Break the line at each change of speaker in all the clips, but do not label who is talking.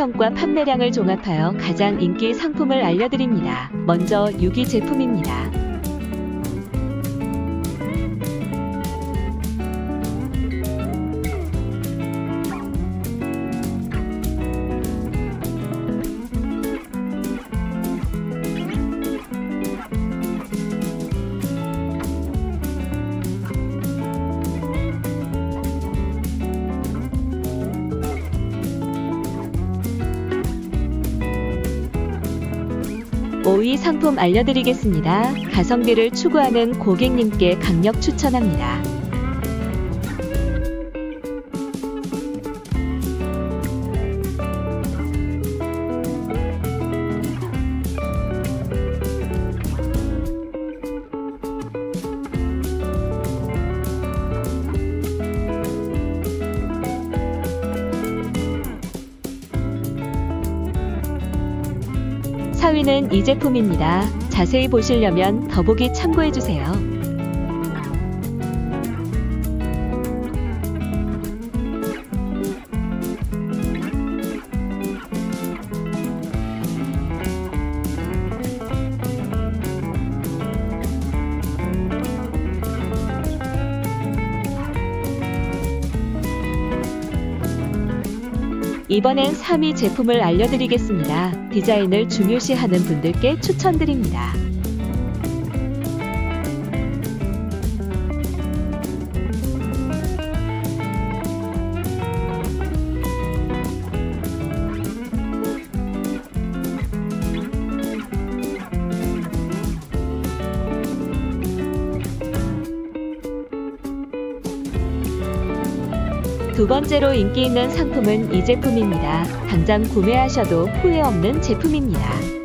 성형과 판매량을 종합하여 가장 인기 상품을 알려드립니다. 먼저 유기 제품입니다. 오이 상품 알려드리겠습니다. 가성비를 추구하는 고객님께 강력 추천합니다. 사위는 이 제품입니다. 자세히 보시려면 더보기 참고해주세요. 이번엔 3위 제품을 알려드리겠습니다. 디자인을 중요시하는 분들께 추천드립니다. 두 번째로 인기 있는 상품은 이 제품입니다. 당장 구매하셔도 후회 없는 제품입니다.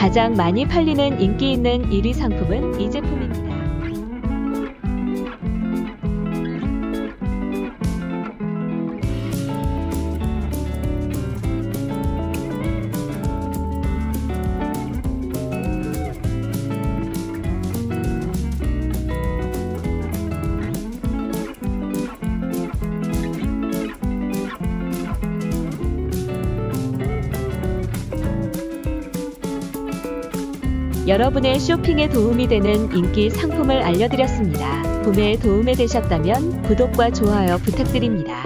가장 많이 팔리는 인기 있는 1위 상품은 이 제품입니다. 여러분의 쇼핑에 도움이 되는 인기 상품을 알려드렸습니다. 구매에 도움이 되셨다면 구독과 좋아요 부탁드립니다.